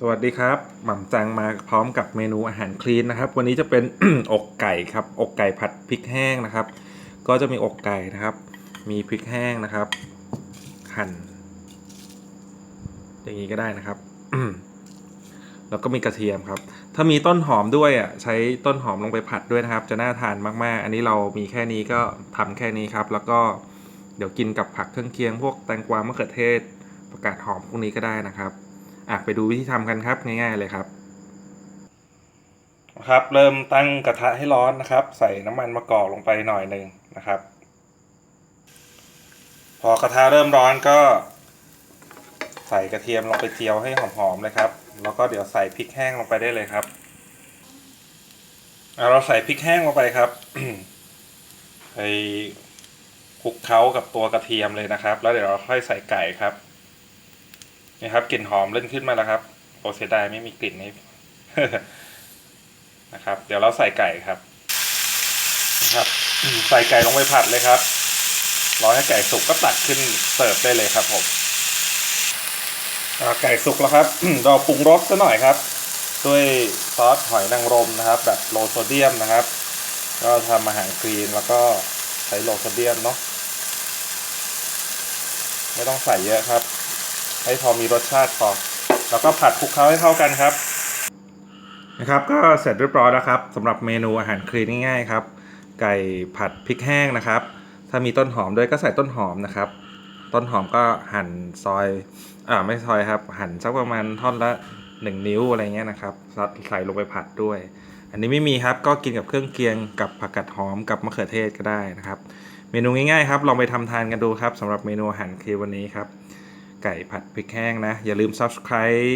สวัสดีครับ หม่ำจังมาพร้อมกับเมนูอาหารคลีนนะครับ วันนี้จะเป็น อกไก่ครับ อกไก่ผัดพริกแห้งนะครับ ก็จะมีอกไก่นะครับ มีพริกแห้งนะครับ หั่น อย่างนี้ก็ได้นะครับ แล้วก็มีกระเทียมครับ ถ้ามีต้นหอมด้วยอะใช้ต้นหอมลงไปผัดด้วยนะครับ จะน่าทานมากๆ อันนี้เรามีแค่นี้ก็ทำแค่นี้ครับ แล้วก็เดี๋ยวกินกับผักเครื่องเคียง พวกแตงกวามะเขือเทศผักกาดหอมพวกนี้ก็ได้นะครับ อะไปดูวิธีทำกันครับง่าย ๆเลยครับครับ เริ่มตั้งกระทะให้ร้อนนะครับ ใส่น้ำมันมะกอกลงไปหน่อยหนึ่งนะครับ พอกระทะเริ่มร้อนก็ ใส่กระเทียมลงไปเจียวให้หอมๆเลยครับ แล้วก็เดี๋ยวใส่พริกแห้งลงไปได้เลยครับเราใส่พริกแห้งลงไปครับไปคลุกเคล้ากับตัวกระเทียมเลยนะครับ แล้วเดี๋ยวเราค่อยใส่ไก่ครับ นี่ครับกลิ่นหอมเล่นขึ้นมาแล้วครับโอเสียดายไม่มีกลิ่นนี่นะครับ เดี๋ยวเราใส่ไก่ครับนะครับใส่ไก่ลงไปผัดเลยครับรอให้ไก่สุกก็ตักขึ้นเสิร์ฟได้เลยครับผมไก่สุกแล้วครับเราปรุงรสซะหน่อยครับ ด้วยซอสหอยนางรมนะครับ แบบโลโซเดียมนะครับ ก็ทำอาหารคลีนแล้วก็ใช้โลโซเดียมเนาะไม่ต้องใส่เยอะครับ ให้พอมีรสชาติพอแล้วก็ผัดคลุกเคล้าให้เข้ากันครับ นะครับก็เสร็จเรียบร้อยแล้วครับสำหรับเมนูอาหารคลีนง่ายๆครับ ไก่ผัดพริกแห้งนะครับ ถ้ามีต้นหอมด้วยก็ใส่ต้นหอมนะครับ ต้นหอมก็หั่นซอยอ่าไม่ซอยครับ หั่นสักประมาณท่อนละหนึ่งนิ้วอะไรเงี้ยนะครับใส่ลงไปผัดด้วย อันนี้ไม่มีครับก็กินกับเครื่องเคียงกับผักกาดหอมกับมะเขือเทศก็ได้นะครับ เมนูง่ายๆครับลองไปทำทานกันดูครับสำหรับเมนูอาหารคลีวันนี้ครับ ไก่ผัดพริกแห้งนะ อย่าลืม subscribe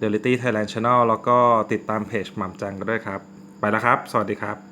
The Litty Thailand Channel แล้วก็ติดตามเพจหม่ำจังกันด้วยครับ ไปแล้วครับ สวัสดีครับ